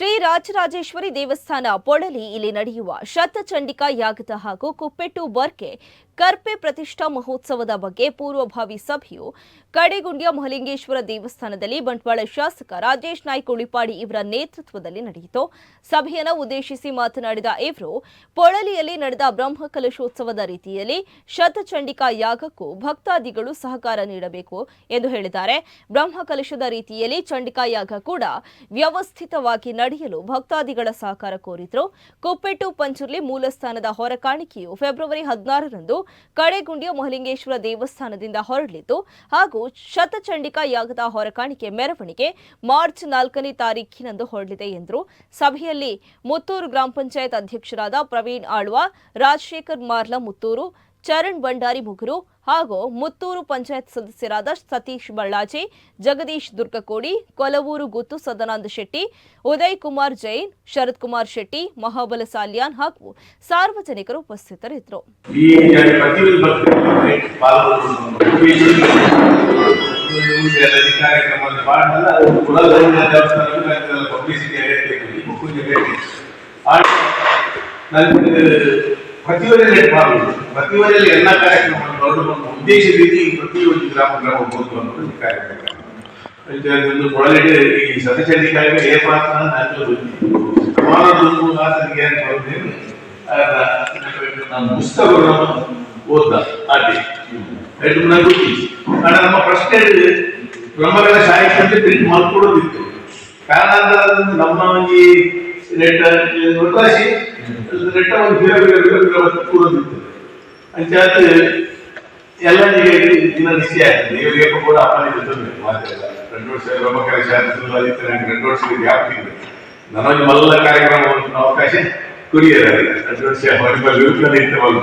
ಶ್ರೀ ರಾಜರಾಜೇಶ್ವರಿ ದೇವಸ್ಥಾನ ಪೊಳಲಿ ಇಲ್ಲಿ ನಡೆಯುವ ಶತಚಂಡಿಕಾ ಯಾಗದ ಹಾಗೂ ಕುಪ್ಪೆಟ್ಟು ಬರ್ಕೆ ಕರ್ಪೆ ಪ್ರತಿಷ್ಠಾ ಮಹೋತ್ಸವದ ಬಗ್ಗೆ ಪೂರ್ವಭಾವಿ ಸಭೆಯು ಕಡೆಗುಂಡಿಯ ಮಹಲಿಂಗೇಶ್ವರ ದೇವಸ್ಥಾನದಲ್ಲಿ ಬಂಟ್ವಾಳ ಶಾಸಕ ರಾಜೇಶ್ ನಾಯ್ಕ ಉಳಿಪಾಡಿ ಇವರ ನೇತೃತ್ವದಲ್ಲಿ ನಡೆಯಿತು. ಸಭೆಯನ್ನು ಉದ್ದೇಶಿಸಿ ಮಾತನಾಡಿದ ಇವರು, ಪೊಳಲಿಯಲ್ಲಿ ನಡೆದ ಬ್ರಹ್ಮ ಕಲಶೋತ್ಸವದ ರೀತಿಯಲ್ಲಿ ಶತಚಂಡಿಕಾ ಯಾಗಕ್ಕೂ ಭಕ್ತಾದಿಗಳು ಸಹಕಾರ ನೀಡಬೇಕು ಎಂದು ಹೇಳಿದ್ದಾರೆ. ಬ್ರಹ್ಮ ಕಲಶದ ರೀತಿಯಲ್ಲಿ ಚಂಡಿಕಾ ಯಾಗ ಕೂಡ ವ್ಯವಸ್ಥಿತವಾಗಿ ನಡೆಯಲು ಭಕ್ತಾದಿಗಳ ಸಹಕಾರ ಕೋರಿದ್ರು. ಕುಪ್ಪೆಟ್ಟು ಪಂಚುರ್ಲಿ ಮೂಲಸ್ಥಾನದ ಹೊರಕಾಣಿಕೆಯು ಫೆಬ್ರವರಿ ಹದಿನಾರರಂದು ಕಡೆಗುಂಡಿಯ ಮಹಲಿಂಗೇಶ್ವರ ದೇವಸ್ಥಾನದಿಂದ ಹೊರಡಲಿದ್ದು ಹಾಗೂ ಶತಚಂಡಿಕಾ ಯಾಗದ ಹೊರಕಾಣಿಕೆ ಮೆರವಣಿಗೆ ಮಾರ್ಚ್ ನಾಲ್ಕನೇ ತಾರೀಖಿನಂದು ಹೊರಡಲಿದೆ ಎಂದರು. ಸಭೆಯಲ್ಲಿ ಮುತ್ತೂರು ಗ್ರಾಮ ಪಂಚಾಯತ್ ಅಧ್ಯಕ್ಷರಾದ ಪ್ರವೀಣ್ ಆಳ್ವ, ರಾಜಶೇಖರ್ ಮಾರ್ಲ ಮುತ್ತೂರು ಚರಣ್ ಭಂಡಾರಿ ಮುಗುರು ಹಾಗೂ ಮುತ್ತೂರು ಪಂಚಾಯತ್ ಸದಸ್ಯರಾದ ಸತೀಶ್ ಬಳ್ಳಾಜೆ, ಜಗದೀಶ್ ದುರ್ಗಕೋಡಿ, ಕೊಲವೂರು ಗುತ್ತು ಸದಾನಂದ ಶೆಟ್ಟಿ, ಉದಯ್ ಕುಮಾರ್ ಜೈನ್, ಶರತ್ ಕುಮಾರ್ ಶೆಟ್ಟಿ, ಮಹಾಬಲ ಸಾಲ್ಯಾನ್ ಹಾಗೂ ಸಾರ್ವಜನಿಕರು ಉಪಸ್ಥಿತರಿದ್ದರು. ಈ ಪ್ರತಿಯೊಂದು ಪ್ರತಿಯೊಂದರಲ್ಲಿ ಎಲ್ಲ ಕಾರ್ಯಕ್ರಮಗಳನ್ನು ನೋಡಿಕೊಂಡು ಉದ್ದೇಶ ರೀತಿ ಪ್ರತಿಯೊಂದು ಗ್ರಾಮ ಗ್ರಾಮ ಹೋಗುವ ಈ ಕಾರ್ಯಕ್ರಮ ಒಂದು ಒಳಗಡೆ ಈ ಸತಚಂಡಿಕಾಗಿ ಏ ನಾನು ಸಮಾನದೊಂದು ಆತನಿಗೆ ಅಂತ ನಾನು ಪುಸ್ತಕಗಳನ್ನು ಓದ್ದ ಅದೇ ಆಗ ನಮ್ಮ ಪ್ರಶ್ನೆ ಬ್ರಹ್ಮಗಳ ಸಾಹಿತ್ಯ ಪ್ರಿಂಟ್ ಮಾಡ್ಕೊಡೋದಿತ್ತು ಕಾರಣ ನಮ್ಮ ಈ ರೇಟ್ ಅಂಚಾತ್ ಎಲ್ಲ ಆಗ್ತದೆ ಇವರಿಗೆ ಕೂಡ ವರ್ಷ ಬ್ರಹ್ಮಕರ ಶಾಸ್ತ್ರ ಆದಿತ್ತು ನಂಗೆ ಎರಡು ವರ್ಷ ವ್ಯಾಪ್ತಿ ಇದೆ ನನಗೆ ಮಲ್ಲ ಕಾರ್ಯಕ್ರಮ ಅವಕಾಶ ಕುರಿಯರ ಎರಡು ವರ್ಷ ಹೊರಗೆ ಇರ್ತವಲ್ಲ